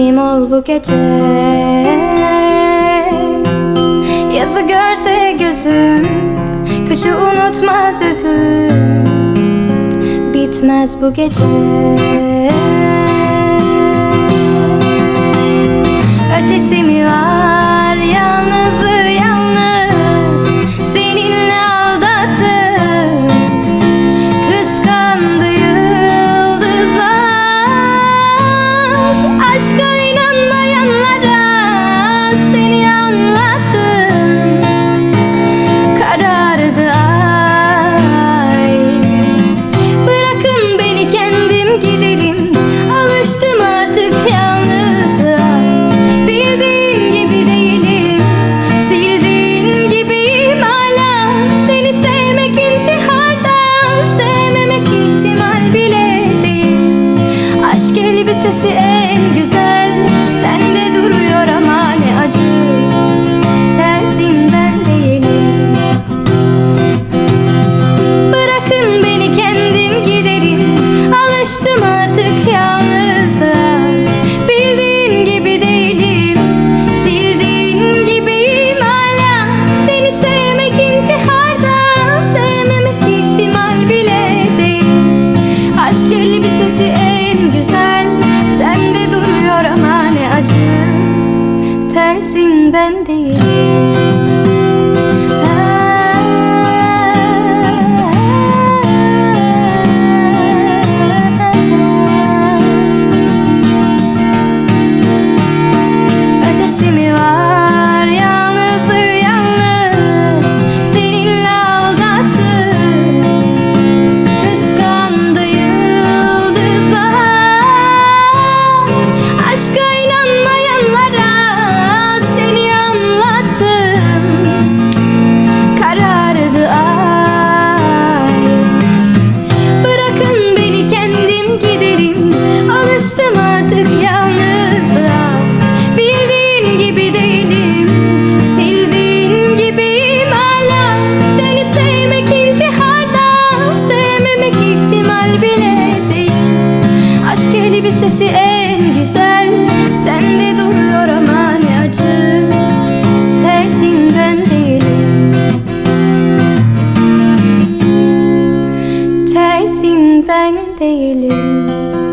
benim ol bu gece. Yazı görse gözüm Kışı unutmaz üzüm. Bitmez bu gece. gibi sesi en güzel. bendiga. gibi sesi en güzel. Sende duruyor ama ne acı. Tersin ben değilim. Tersin ben değilim.